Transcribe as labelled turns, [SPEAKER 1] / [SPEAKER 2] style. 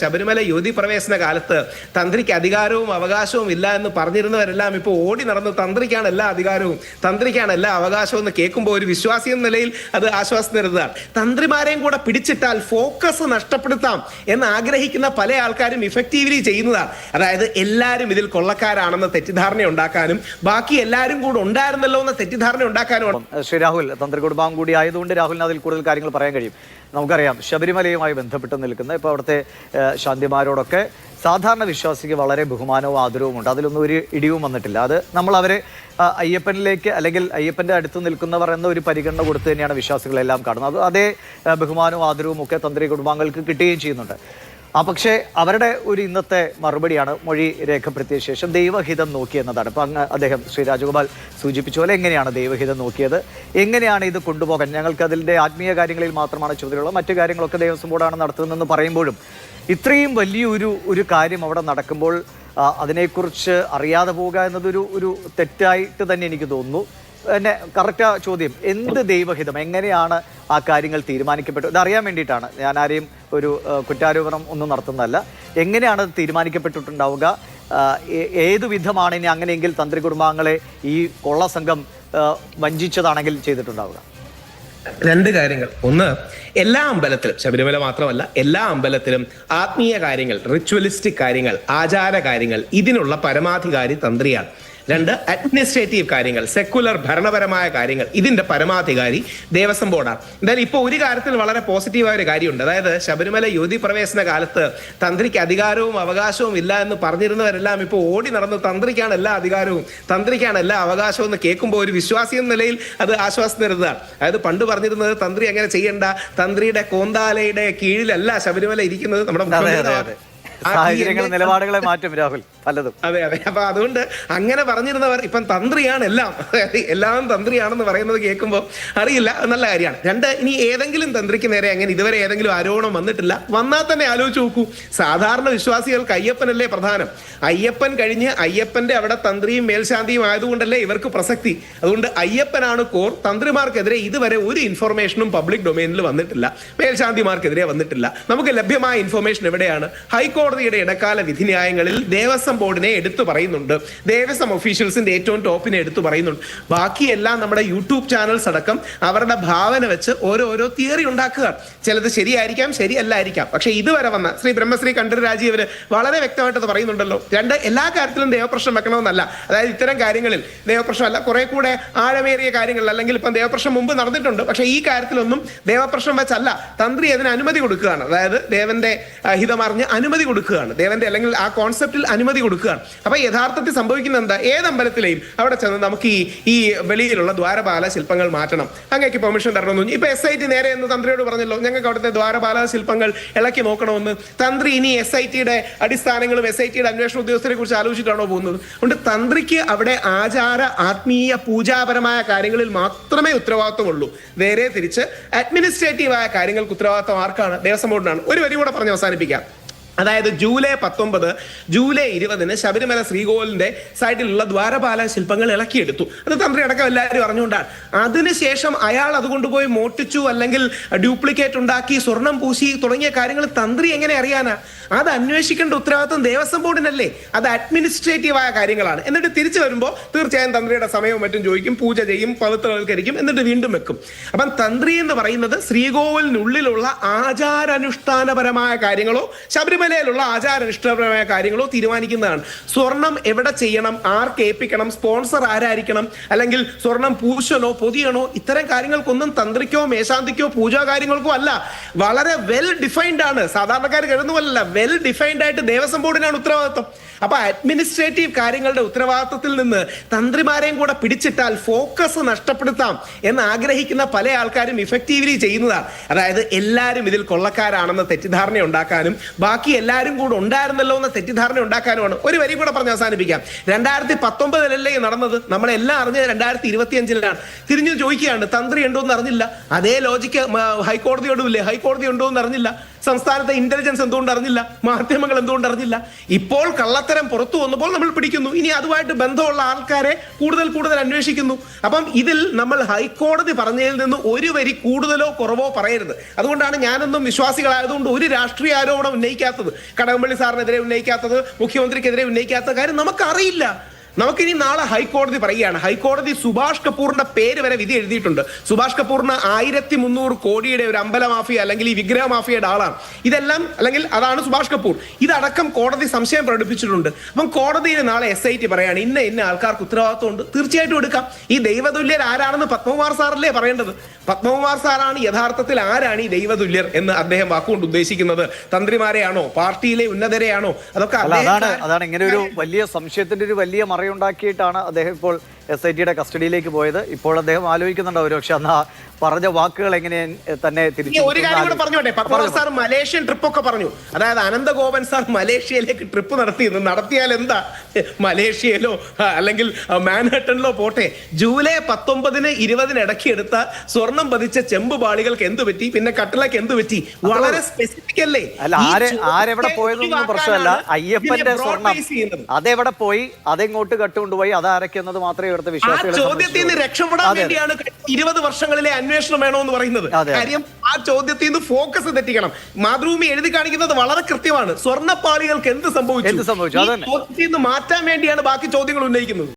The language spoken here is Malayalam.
[SPEAKER 1] ശബരിമല യുവതി പ്രവേശന കാലത്ത് തന്ത്രിക്ക് അധികാരവും അവകാശവും ഇല്ല എന്ന് പറഞ്ഞിരുന്നവരെല്ലാം ഇപ്പോൾ ഓടി നടന്ന് തന്ത്രിക്കാണ് എല്ലാ അധികാരവും തന്ത്രിക്കാണ് എല്ലാ അവകാശവും എന്ന് കേൾക്കുമ്പോൾ ഒരു വിശ്വാസി എന്ന നിലയിൽ അത് ആശ്വാസം തരുന്നതാണ് തന്ത്രിമാരെയും കൂടെ പിടിച്ചിട്ടാൽ ഫോക്കസ് നഷ്ടപ്പെടുത്താം എന്ന് ആഗ്രഹിക്കുന്ന പല ആൾക്കാരും ഇഫക്റ്റീവ്ലി ചെയ്യുന്നതാണ്. അതായത് എല്ലാവരും ഇതിൽ കൊള്ളക്കാരാണെന്ന തെറ്റിദ്ധാരണ ഉണ്ടാക്കാനും ബാക്കി എല്ലാവരും കൂടെ ഉണ്ടായിരുന്നല്ലോ എന്ന തെറ്റിദ്ധാരണ ഉണ്ടാക്കാനും
[SPEAKER 2] ശ്രീ രാഹുൽ തന്ത്രി കുടുംബം കൂടി ആയതുകൊണ്ട് രാഹുലിന് അതിൽ കൂടുതൽ കാര്യങ്ങൾ പറയാൻ കഴിയും. നമുക്കറിയാം ശബരിമലയുമായി ബന്ധപ്പെട്ട് നിൽക്കുന്ന ഇപ്പോൾ അവിടുത്തെ ശാന്തിമാരോടൊക്കെ സാധാരണ വിശ്വാസിക്ക് വളരെ ബഹുമാനവും ആദരവും ഉണ്ട്. അതിലൊന്നും ഒരു ഇടിവും വന്നിട്ടില്ല. അത് നമ്മൾ അവരെ അയ്യപ്പനിലേക്ക് അല്ലെങ്കിൽ അയ്യപ്പന്റെ അടുത്ത് നിൽക്കുന്നവർ എന്ന ഒരു പരിഗണന കൊടുത്തു തന്നെയാണ് വിശ്വാസികളെല്ലാം കാണുന്നത്. അത് അതേ ബഹുമാനവും ആദരവും ഒക്കെ തന്ത്രി കുടുംബാംഗങ്ങൾക്ക് കിട്ടുകയും ചെയ്യുന്നുണ്ട്. ആ പക്ഷേ അവരുടെ ഒരു ഇന്നത്തെ മറുപടിയാണ് മൊഴി രേഖപ്പെടുത്തിയ ശേഷം ദൈവഹിതം നോക്കി എന്നതാണ്. ഇപ്പം അങ്ങ് അദ്ദേഹം ശ്രീ രാജഗോപാൽ സൂചിപ്പിച്ച പോലെ എങ്ങനെയാണ് ദൈവഹിതം നോക്കിയത്? എങ്ങനെയാണ് ഇത് കൊണ്ടുപോകാൻ? ഞങ്ങൾക്ക് അതിന്റെ ആത്മീയ കാര്യങ്ങളിൽ മാത്രമാണ് ചുമതലയുള്ളത്. മറ്റു കാര്യങ്ങളൊക്കെ ദേവസ്വം ബോർഡാണ് നടത്തുന്നതെന്ന് പറയുമ്പോഴും ഇത്രയും വലിയൊരു ഒരു കാര്യം അവിടെ നടക്കുമ്പോൾ അതിനെക്കുറിച്ച് അറിയാതെ പോവുക എന്നതൊരു ഒരു തെറ്റായിട്ട് തന്നെ എനിക്ക് തോന്നുന്നു. എന്നെ കറക്റ്റ് ചോദ്യം എന്ത് ദൈവഹിതം? എങ്ങനെയാണ് ആ കാര്യങ്ങൾ തീരുമാനിക്കപ്പെട്ടു ഇതറിയാൻ വേണ്ടിയിട്ടാണ്. ഞാൻ ആരെയും ഒരു കുറ്റാരോപണം ഒന്നും നടത്തുന്നതല്ല. എങ്ങനെയാണ് അത് തീരുമാനിക്കപ്പെട്ടിട്ടുണ്ടാവുക? ഏതു വിധമാണ് ഇനി അങ്ങനെയെങ്കിൽ തന്ത്രി കുടുംബാംഗങ്ങളെ ഈ കൊള്ള സംഘം വഞ്ചിച്ചതാണെങ്കിൽ ചെയ്തിട്ടുണ്ടാവുക?
[SPEAKER 1] രണ്ട് കാര്യങ്ങൾ. ഒന്ന് എല്ലാ അമ്പലത്തിലും ശബരിമല മാത്രമല്ല എല്ലാ അമ്പലത്തിലും ആത്മീയ കാര്യങ്ങൾ റിച്വലിസ്റ്റിക് കാര്യങ്ങൾ ആചാര കാര്യങ്ങൾ ഇതിനുള്ള പരമാധികാരി തന്ത്രിയാണ്. രണ്ട് അഡ്മിനിസ്ട്രേറ്റീവ് കാര്യങ്ങൾ സെക്കുലർ ഭരണപരമായ കാര്യങ്ങൾ. ഇതിന്റെ പരമാധികാരി ദേവസ്വം ബോർഡാണ് എന്തായാലും ഇപ്പോൾ ഒരു കാര്യത്തിൽ വളരെ പോസിറ്റീവായ ഒരു കാര്യമുണ്ട്. അതായത് ശബരിമല യുവതി പ്രവേശന കാലത്ത് തന്ത്രിക്ക് അധികാരവും അവകാശവും ഇല്ല എന്ന് പറഞ്ഞിരുന്നവരെല്ലാം ഇപ്പോൾ ഓടി നടന്ന് തന്ത്രിക്കാണ് എല്ലാ അധികാരവും തന്ത്രിക്കാണ് എല്ലാ അവകാശവും എന്ന് കേൾക്കുമ്പോൾ ഒരു വിശ്വാസി എന്ന നിലയിൽ അത് ആശ്വാസം തരുന്നതാണ് അതായത് പണ്ട് പറഞ്ഞിരുന്നത് തന്ത്രി അങ്ങനെ ചെയ്യേണ്ട തന്ത്രിയുടെ കോന്താലയുടെ കീഴിലല്ല ശബരിമല ഇരിക്കുന്നത് നമ്മുടെ
[SPEAKER 2] സാഹചര്യങ്ങൾ നിലപാടുകളെ മാറ്റും രാഹുൽ പലതും.
[SPEAKER 1] അതെ അതെ. അപ്പൊ അതുകൊണ്ട് അങ്ങനെ പറഞ്ഞിരുന്നവർ ഇപ്പം തന്ത്രിയാണ് എല്ലാം. എല്ലാം തന്ത്രിയാണെന്ന് പറയുന്നത് കേൾക്കുമ്പോൾ അറിയില്ല നല്ല കാര്യമാണ്. രണ്ട് ഇനി ഏതെങ്കിലും തന്ത്രിക്ക് നേരെ അങ്ങനെ ഇതുവരെ ഏതെങ്കിലും ആരോപണം വന്നിട്ടില്ല വന്നാൽ തന്നെ ആലോചിച്ച് നോക്കൂ. സാധാരണ വിശ്വാസികൾക്ക് അയ്യപ്പനല്ലേ പ്രധാനം. അയ്യപ്പൻ കഴിഞ്ഞ് അയ്യപ്പന്റെ അവിടെ തന്ത്രിയും മേൽശാന്തിയും ആയതുകൊണ്ടല്ലേ ഇവർക്ക് പ്രസക്തി. അതുകൊണ്ട് അയ്യപ്പനാണ് കോർ. തന്ത്രിമാർക്കെതിരെ ഇതുവരെ ഒരു ഇൻഫർമേഷനും പബ്ലിക് ഡൊമൈനിൽ വന്നിട്ടില്ല. മേൽശാന്തിമാർക്കെതിരെ വന്നിട്ടില്ല. നമുക്ക് ലഭ്യമായ ഇൻഫർമേഷൻ എവിടെയാണ്? ഹൈക്കോടതിയുടെ ഇടക്കാല വിധിന്യായങ്ങളിൽ ദേവസ്വം ബോർഡിനെ എടുത്തു പറയുന്നുണ്ട്. ദേവസ്വം ഒഫീഷ്യൽസിന്റെ ഏറ്റവും ടോപ്പിനെ എടുത്തു പറയുന്നുണ്ട്. ബാക്കിയെല്ലാം നമ്മുടെ യൂട്യൂബ് ചാനൽസ് അടക്കം അവരുടെ ഭാവന വെച്ച് ഓരോരോ തിയറി ഉണ്ടാക്കുക. ചിലത് ശരിയായിരിക്കാം ശരിയല്ലായിരിക്കാം. പക്ഷെ ഇതുവരെ വന്ന ശ്രീ ബ്രഹ്മശ്രീ കണ്ഠര രാജീവര് വളരെ വ്യക്തമായിട്ട് പറയുന്നുണ്ടല്ലോ. രണ്ട് എല്ലാ കാര്യത്തിലും ദേവപ്രശ്നം വെക്കണമെന്നല്ല. അതായത് ഇത്തരം കാര്യങ്ങളിൽ ദേവപ്രശ്നം അല്ല കുറെ കൂടെ ആഴമേറിയ കാര്യങ്ങളിൽ അല്ലെങ്കിൽ ഇപ്പം ദേവപ്രശ്നം മുമ്പ് നടന്നിട്ടുണ്ട്. പക്ഷേ ഈ കാര്യത്തിലൊന്നും ദേവപ്രശ്നം വെച്ചല്ല. തന്ത്രി അതിന് അനുമതി കൊടുക്കുകയാണ്. അതായത് ദേവന്റെ ഹിതമറിഞ്ഞ് അനുമതി കൊടുക്കുകയാണ്. ദേവന്റെ അല്ലെങ്കിൽ ആ കോൺസെപ്റ്റിൽ അനുമതി കൊടുക്കുകയാണ്. അപ്പൊ യഥാർത്ഥത്തിൽ സംഭവിക്കുന്ന എന്താ? ഏത് അമ്പലത്തിലെയും അവിടെ ചെന്ന് നമുക്ക് ഈ ഈ വെളിയിലുള്ള ദ്വാരപാല ശില്പങ്ങൾ മാറ്റണം. അങ്ങേക്ക് പെർമിഷൻ തരണമെന്ന് ഇപ്പൊ എസ് ഐ ടി നേരെ എന്ന് തന്ത്രിയോട് പറഞ്ഞല്ലോ. ഞങ്ങൾക്ക് അവിടുത്തെ ദ്വാരപാല ശില്പങ്ങൾ ഇളക്കി നോക്കണമെന്ന്. തന്ത്രി ഇനി എസ് ഐ ടിയുടെ അടിസ്ഥാനങ്ങളും എസ് ഐ ടിയുടെ അന്വേഷണ ഉദ്യോഗസ്ഥരെ കുറിച്ച് ആലോചിച്ചിട്ടാണോ പോകുന്നത്? അതുകൊണ്ട് തന്ത്രിക്ക് അവിടെ ആചാര ആത്മീയ പൂജാപരമായ കാര്യങ്ങളിൽ മാത്രമേ ഉത്തരവാദിത്തമുള്ളൂ നേരെ തിരിച്ച് അഡ്മിനിസ്ട്രേറ്റീവായ കാര്യങ്ങൾക്ക് ഉത്തരവാദിത്തം ആർക്കാണ്? ദേവസ്വം ബോർഡിനാണ്. ഒരു വരി കൂടെ പറഞ്ഞ് അവസാനിപ്പിക്കാം. അതായത് ജൂലൈ പത്തൊമ്പത് ജൂലൈ ഇരുപതിന് ശബരിമല ശ്രീകോവിലിന്റെ സൈഡിലുള്ള ദ്വാരപാല ശില്പങ്ങൾ ഇളക്കിയെടുത്തു. അത് തന്ത്രി അടക്കം എല്ലാവരും അറിഞ്ഞുകൊണ്ടാണ്. അതിനുശേഷം അയാൾ അതുകൊണ്ട് പോയി മോട്ടിച്ചു അല്ലെങ്കിൽ ഡ്യൂപ്ലിക്കേറ്റ് ഉണ്ടാക്കി സ്വർണം പൂശി തുടങ്ങിയ കാര്യങ്ങൾ തന്ത്രി എങ്ങനെ അറിയാനാ? അത് അന്വേഷിക്കേണ്ട ഉത്തരവാദിത്വം ദേവസ്വം ബോർഡിനല്ലേ? അത് അഡ്മിനിസ്ട്രേറ്റീവായ കാര്യങ്ങളാണ്. എന്നിട്ട് തിരിച്ചു വരുമ്പോൾ തീർച്ചയായും തന്ത്രിയുടെ സമയവും മറ്റും ചോദിക്കും പൂജ ചെയ്യും പവിത്രവൽക്കരിക്കും എന്നിട്ട് വീണ്ടും വെക്കും. അപ്പം തന്ത്രി എന്ന് പറയുന്നത് ശ്രീകോവിലിനുള്ളിലുള്ള ആചാരാനുഷ്ഠാനപരമായ കാര്യങ്ങളോ ശബരിമലയിലുള്ള ആചാരനിഷ്ഠപരമായ കാര്യങ്ങളോ തീരുമാനിക്കുന്നതാണ്. സ്വർണം എവിടെ ചെയ്യണം? ആർക്ക് ഏൽപ്പിക്കണം? സ്പോൺസർ ആരായിരിക്കണം? അല്ലെങ്കിൽ സ്വർണം പൂശനോ പൊതിയണോ ഇത്തരം കാര്യങ്ങൾക്കൊന്നും തന്ത്രിക്കോ മേശാന്തിക്കോ പൂജാ കാര്യങ്ങൾക്കോ അല്ല. വളരെ വെൽ ഡിഫൈൻഡ് ആണ്. സാധാരണക്കാർ കരുതുന്ന പോലല്ല വെൽ ഡിഫൈൻഡ് ആയിട്ട് ദേവസ്വം ബോർഡിനാണ് ഉത്തരവാദിത്വം. അപ്പൊ അഡ്മിനിസ്ട്രേറ്റീവ് കാര്യങ്ങളുടെ ഉത്തരവാദിത്വത്തിൽ നിന്ന് തന്ത്രിമാരെയും കൂടെ പിടിച്ചിട്ടാൽ ഫോക്കസ് നഷ്ടപ്പെടുത്താം എന്ന് ആഗ്രഹിക്കുന്ന പല ആൾക്കാരും ഇഫക്റ്റീവ്ലി ചെയ്യുന്നതാണ്. അതായത് എല്ലാവരും ഇതിൽ കൊള്ളക്കാരാണെന്ന തെറ്റിദ്ധാരണ ഉണ്ടാക്കാനും ബാക്കി എല്ലാവരും കൂടെ ഉണ്ടായിരുന്നല്ലോ എന്ന തെറ്റിദ്ധാരണ ഉണ്ടാക്കാനുമാണ്. ഒരു വരി കൂടെ പറഞ്ഞ് അവസാനിപ്പിക്കാം. രണ്ടായിരത്തി പത്തൊമ്പതിലല്ലേ നടന്നത്? നമ്മളെല്ലാം അറിഞ്ഞത് രണ്ടായിരത്തി ഇരുപത്തി അഞ്ചിലാണ് തിരിഞ്ഞു ചോദിക്കുകയാണ് തന്ത്രി ഉണ്ടോ എന്ന് അറിഞ്ഞില്ല. അതേ ലോജിക്ക് ഹൈക്കോടതിയോടും ഇല്ലേ? ഹൈക്കോടതി ഉണ്ടോ എന്ന് അറിഞ്ഞില്ല. സംസ്ഥാനത്തെ ഇന്റലിജൻസ് എന്തുകൊണ്ട് അറിഞ്ഞില്ല? മാധ്യമങ്ങൾ എന്തുകൊണ്ട് അറിഞ്ഞില്ല? ഇപ്പോൾ കള്ളത്തരം പുറത്തു വന്നപ്പോൾ നമ്മൾ പിടിക്കുന്നു. ഇനി അതുമായിട്ട് ബന്ധമുള്ള ആൾക്കാരെ കൂടുതൽ കൂടുതൽ അന്വേഷിക്കുന്നു. അപ്പം ഇതിൽ നമ്മൾ ഹൈക്കോടതി പറഞ്ഞതിൽ നിന്ന് ഒരു വരി കൂടുതലോ കുറവോ പറയരുത്. അതുകൊണ്ടാണ് ഞാനൊന്നും വിശ്വാസികളായതുകൊണ്ട് ഒരു രാഷ്ട്രീയ ആരോപണം ഉന്നയിക്കാത്തത്. കടകംപള്ളി സാറിനെതിരെ ഉന്നയിക്കാത്തത് മുഖ്യമന്ത്രിക്കെതിരെ ഉന്നയിക്കാത്ത കാര്യം നമുക്കറിയില്ല. നമുക്കിനി നാളെ ഹൈക്കോടതി പറയുകയാണ്. ഹൈക്കോടതി സുഭാഷ് കപൂറിന്റെ പേര് വരെ വിധി എഴുതിയിട്ടുണ്ട്. സുഭാഷ് കപൂറിന് ആയിരത്തി മുന്നൂറ് കോടിയുടെ ഒരു അമ്പല മാഫിയ അല്ലെങ്കിൽ ഈ വിഗ്രഹ മാഫിയയുടെ ആളാണ്. ഇതെല്ലാം അല്ലെങ്കിൽ അതാണ് സുഭാഷ് കപൂർ. ഇതടക്കം കോടതി സംശയം പ്രകടിപ്പിച്ചിട്ടുണ്ട്. അപ്പം കോടതിയിൽ നാളെ എസ് ഐ ടി പറയാണ്. ഇന്ന ഇന്ന ആൾക്കാർക്ക് ഉത്തരവാദിത്വമുണ്ട്. തീർച്ചയായിട്ടും എടുക്കാം. ഈ ദൈവതുല്യർ ആരാണെന്ന് പത്മകുമാർ സാറല്ലേ പറയേണ്ടത്? പത്മകുമാർ സാറാണ് യഥാർത്ഥത്തിൽ ആരാണ് ഈ ദൈവതുല്യർ എന്ന് അദ്ദേഹം വാക്കുകൊണ്ട് ഉദ്ദേശിക്കുന്നത്? തന്ത്രിമാരെയാണോ? പാർട്ടിയിലെ ഉന്നതരെയാണോ? അതൊക്കെ
[SPEAKER 2] അല്ല അതാണ് അതാണ് ഇങ്ങനെ ഒരു വലിയ സംശയത്തിന്റെ ഒരു വലിയ മറയുണ്ടാക്കിയിട്ടാണ് അദ്ദേഹം ഇപ്പോൾ എസ് ഐ ടിയുടെ കസ്റ്റഡിയിലേക്ക് പോയത്. ഇപ്പോൾ അദ്ദേഹം ആലോചിക്കുന്നുണ്ട് ഒരു പക്ഷെ അന്ന് പറഞ്ഞ വാക്കുകൾ എങ്ങനെ തന്നെ തിരിച്ചു
[SPEAKER 1] ഒരു കാര്യം കൂടെ പറഞ്ഞോട്ടെ? പത്മനാഭ സാർ മലേഷ്യൻ ട്രിപ്പ് ഒക്കെ പറഞ്ഞു. അതായത് അനന്തഗോപൻ സാർ മലേഷ്യയിലേക്ക് ട്രിപ്പ് നടത്തി. നടത്തിയാൽ എന്താ? മലേഷ്യയിലോ അല്ലെങ്കിൽ മാൻഹട്ടണിലോ പോട്ടെ. ജൂലൈ പത്തൊമ്പതിന് ഇരുപതിന് ഇടയ്ക്ക് എടുത്ത സ്വർണം പതിച്ച ചെമ്പ് പാളികൾക്ക് എന്ത് പറ്റി? പിന്നെ കട്ടിലക്ക് എന്ത് പറ്റി? വളരെ സ്പെസിഫിക് അല്ലേ?
[SPEAKER 2] അല്ല ആര് ആരെവിടെ പോയതൊന്നും പ്രശ്നമല്ല. അയ്യപ്പന്റെ സ്വർണം. അതെവിടെ പോയി? അതെങ്ങോട്ട് കട്ടുകൊണ്ടുപോയി? അത് എന്നത് മാത്രമേ ഇവിടുത്തെ
[SPEAKER 1] ആ
[SPEAKER 2] വിശ്വാസികളെ
[SPEAKER 1] ചോദ്യത്തിൽ നിന്ന് രക്ഷപ്പെടാൻ. വേണ്ടിയാണ് ഇരുപത് വർഷങ്ങളിലെ അന്വേഷണം വേണമെന്ന് പറയുന്നത്. കാര്യം ആ ചോദ്യത്തിൽ നിന്ന് ഫോക്കസ് തെറ്റിക്കണം മാതൃഭൂമി എഴുതി കാണിക്കുന്നത് വളരെ കൃത്യമാണ് സ്വർണപ്പാളികൾക്ക് എന്ത് സംഭവിച്ചു
[SPEAKER 2] എന്ത് സംഭവിച്ചു?
[SPEAKER 1] മാറ്റാൻ വേണ്ടിയാണ് ബാക്കി ചോദ്യങ്ങൾ ഉന്നയിക്കുന്നത്